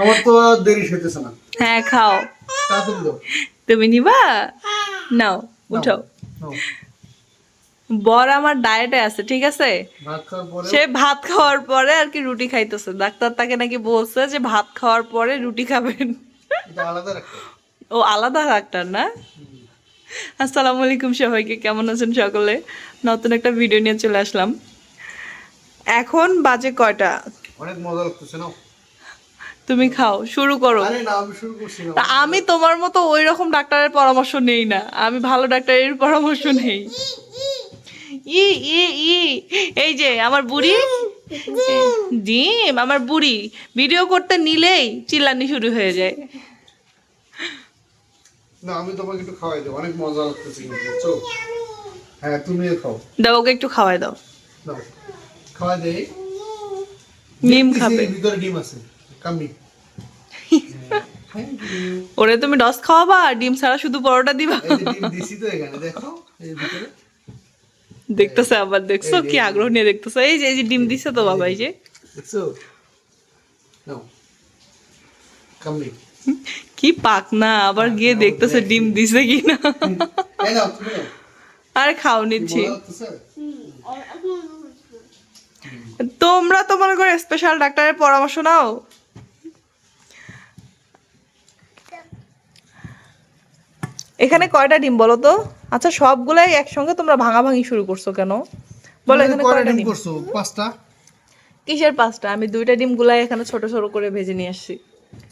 আমার তো দেরি হইতেছে না। হ্যাঁ খাও। তুমি নিবা? নাও উঠাও। বর আমার ডায়েটে আছে ঠিক আছে? ভাত খাওয়ার পরে? সে ভাত খাওয়ার পরে আর কি রুটি খাইতেছে। ডাক্তার তাকে নাকি বলছে যে ভাত খাওয়ার পরে রুটি খাবেন। এটা আলাদা রাখো ও আলাদা ডাক্তার না? আসসালামু আলাইকুম সবাইকে কেমন আছেন সকলে? নতুন একটা ভিডিও নিয়ে চলে আসলাম। এখন বাজে কয়টা? অনেক মজা লাগতেছে না তুমি খাও শুরু করো। আমি তোমার মতো ওই রকম ডাক্তারের পরামর্শ নেই না। আমি ভালো ডাক্তারের পরামর্শ নেই। ই ই ই এই যে আমার বুড়ি। ডিম আমার বুড়ি। ভিডিও করতে নিলেই চিল্লানি শুরু হয়ে যায়। না আমি তোমাকে একটু খাওয়াই দেবো অনেক মজা লাগতেছে কিন্তু হ্যাঁ তুমিও খাও। দাও ওকে একটু খাওয়াই দাও। খাওয়াই দেই। ডিম খাবে। ভিতরে ডিম আছে। কামি ওরে তুমি ডস খাওয়াবা? আর ডিম ছাড়া শুধু পরোটা দিবা? এই দিছি তো এখানে দেখো এই ভিতরে। দেখতেছে আবার দেখছ? কি আগ্রহ নিয়ে দেখতেছো? এই যে এই যে ডিম দিছে তো বাবা এই যে। দেখছ? কামি কি পাক না আবার গিয়ে দেখতেছে ডিম দিছে কি না আরে খাও নিচ্ছি। তোমরা তো মনে করো স্পেশাল ডাক্তারের পরামর্শ নাও? এখানে কয়টা ডিম বলো তো? আচ্ছা সবগুলাই একসঙ্গে তোমরা ভাঙাভাঙি শুরু করছ কেন? বলো এখানে কয়টা ডিম করছ? পাঁচটা? কিসের পাঁচটা? আমি দুইটা ডিম গুলাই এখানে ছোট ছোট করে ভেজে নিয়ে আসছি।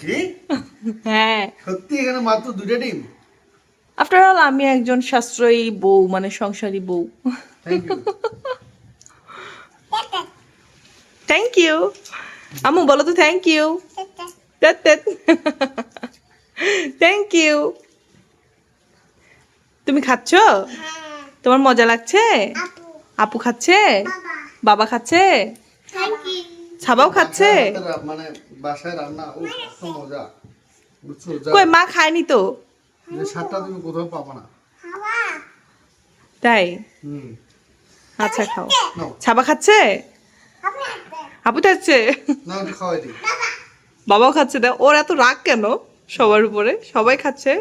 কি? হ্যাঁ। সত্যি এখানে মাত্র দুইটা ডিম? আফটার অল আমি একজন সাশ্রয়ী বউ মানে সংসারী বউ। Thank you thank you Amu বলো তো থ্যাংক ইউ থ্যাংক ইউ তুমি খাচ্ছ? তোমার মজা লাগছে? আপু। খাচ্ছে? বাবা। খাচ্ছে? ছাবাও খাচ্ছে? মানে বাসায় রান্না ও মজা। কই মা খায়নি তো? যে তুমি কোথাও পাবো না। তাই? আচ্ছা খাও। ছাবা খাচ্ছে? আপু খাচ্ছে। বাবাও খাচ্ছে। দেখ ওর এত রাগ কেন সবার উপরে? সবাই খাচ্ছে।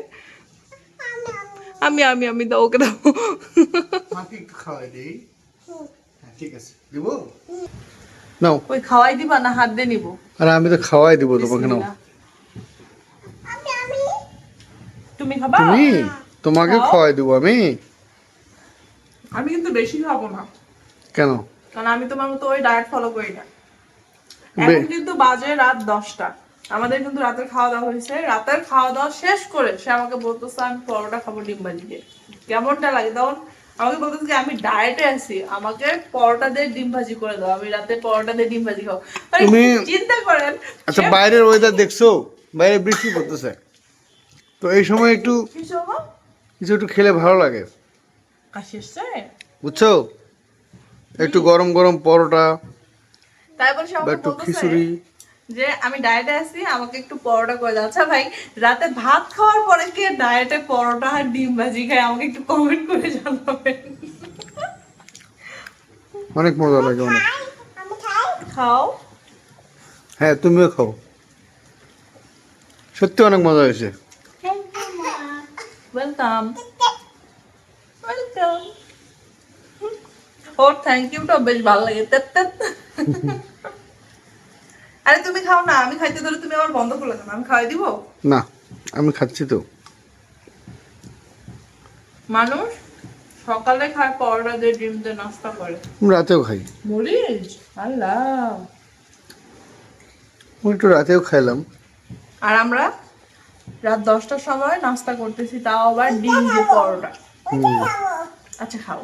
আমি আমি আমি দাও ওকে দাও। মাকে খাওয়াই দিই। হ্যাঁ ঠিক আছে। দিব? নাও। ওই খাওয়াই দিবা না হাত দিয়ে নিবো? আরে আমি তো খাওয়াই দিব তোমাকে নাও। তুমি খাবা? তুমি? তোমাকে খাওয়াই দিব আমি? আমি কিন্তু বেশি খাব না। কেন? কারণ আমি তোমার মতো ওই ডায়েট ফলো করি না। এখন কিন্তু বাজে রাত দশটা। আমাদের কিন্তু রাতের খাওয়া দাওয়া হয়েছে। রাতের খাওয়া দাওয়া শেষ করে সে আমাকে বলতেছে আমি পরোটা খাব ডিম ভাজি দিয়ে। কেমনটা লাগে? তখন আমাকে বলতেছে যে আমি ডায়েটে আছি। আমাকে পরোটা দিয়ে ডিম ভাজি করে দাও। আমি রাতে পরোটা দিয়ে ডিম ভাজি খাব। মানে তুমি- চিন্তা করেন? আচ্ছা বাইরের ওয়েদার দেখছ? বাইরে বৃষ্টি পড়তেছে। তো এই সময় একটু কিছু একটু খেলে ভালো লাগে। বুঝছ? একটু গরম গরম পরোটা তাই বলে আমাকে একটু খিচুড়ি। যে আমি ডায়েটে আছি আমাকে একটু পরোটা করে দাও। আচ্ছা ভাই রাতে ভাত খাওয়ার পরে কে ডায়েটে পরোটা আর ডিম ভাজি খায়? আমাকে একটু কমেন্ট করে জানাবেন। অনেক মজা লাগে অনেক। খাও। হ্যাঁ তুমিও খাও। সত্যি অনেক মজা হয়েছে। ওয়েলকাম ওয়েলকাম ওর থ্যাংক ইউটা বেশ ভালো লাগে। তেত তেত। আরে তুমি খাও না আমি খাইতে ধরে তুমি আমার বন্ধ করে দেবে আমি খাওয়াই দিব? না আমি খাচ্ছি তো। মানুষ সকালে খায় পরোটা দিয়ে ডিম দিয়ে নাস্তা করে। রাতেও খাই। মরিচ? আল্লাহ। একটু রাতেও খাইলাম। আর আমরা রাত দশটার সময় নাস্তা করতেছি তাও আবার ডিম দিয়ে পরোটা। আচ্ছা খাও।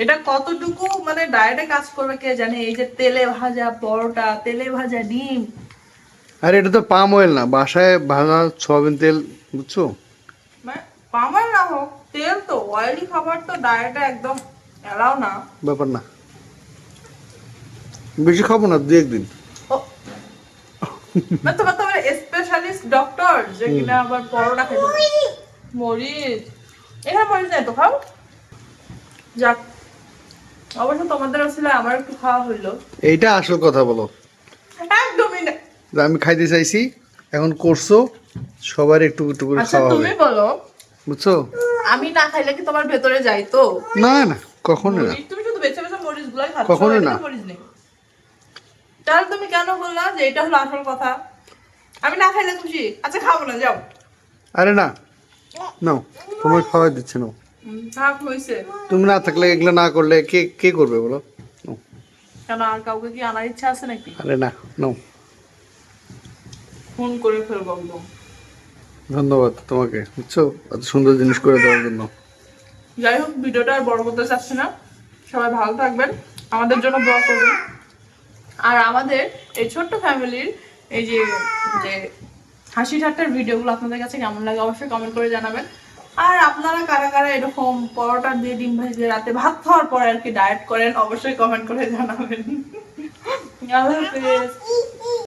এটা কতটুকু মানে ডায়েটে কাজ করবে কে জানে? এই যে তেলে ভাজা পরোটা তেলে ভাজা ডিম। আর এটা তো পাম অয়েল না বাসায় ভাজা সয়াবিন তেল বুঝছ? মানে পামার না হোক তেল তো অয়েলি খাবার তো ডায়েটে একদম এলাও না। ব্যাপার না। বেশি খাব না দু একদিন। মানে তোমার তোমার স্পেশালিস্ট ডক্টর যে কিনা আবার পরোটা খেতে। মরিচ। এখানে মরিচ নেই তো খাও। যাক। অবশ্য তোমাদের ছিল আমার একটু খাওয়া হইল। এইটা আসল কথা বলো। একদমই না। আমি খাইতে চাইছি এখন করছ সবার একটু একটু করে আচ্ছা খাওয়া হবে। তুমি বলো। বুঝছ? আমি না খাইলে কি তোমার ভেতরে যাই তো? না না কখনো না। তুমি শুধু বেছে বেছে মরিচ গুলাই খাচ্ছ কখনো না। মরিচ নেই। তাহলে তুমি কেন বললা যে এটা হলো আসল কথা? আমি না খাইলে খুশি। আচ্ছা খাব না যাও। আরে না নাও তোমার খাওয়া দিচ্ছে না হুম, থাক হয়েছে। তুমি না থাকলে এগুলো না করলে কে কে করবে বলো। কেন আর কাউকে কি আনার ইচ্ছা আছে নাকি? আরে না নাও। ফোন করে ফেলব একদম। ধন্যবাদ তোমাকে বুঝছ? এত সুন্দর জিনিস করে দেওয়ার জন্য। যাই হোক ভিডিওটা আর বড় করতে চাচ্ছি না। সবাই ভালো থাকবেন আমাদের জন্য দোয়া করবেন। আর আমাদের এই ছোট্ট ফ্যামিলির এই যে যে হাসি ঠাট্টার ভিডিওগুলো আপনাদের কাছে কেমন লাগে অবশ্যই কমেন্ট করে জানাবেন। আর আপনারা কারা কারা এরকম পরোটা দিয়ে ডিম ভাজি দিয়ে রাতে ভাত খাওয়ার পরে আর কি ডায়েট করেন, অবশ্যই কমেন্ট করে জানাবেন। আল্লাহ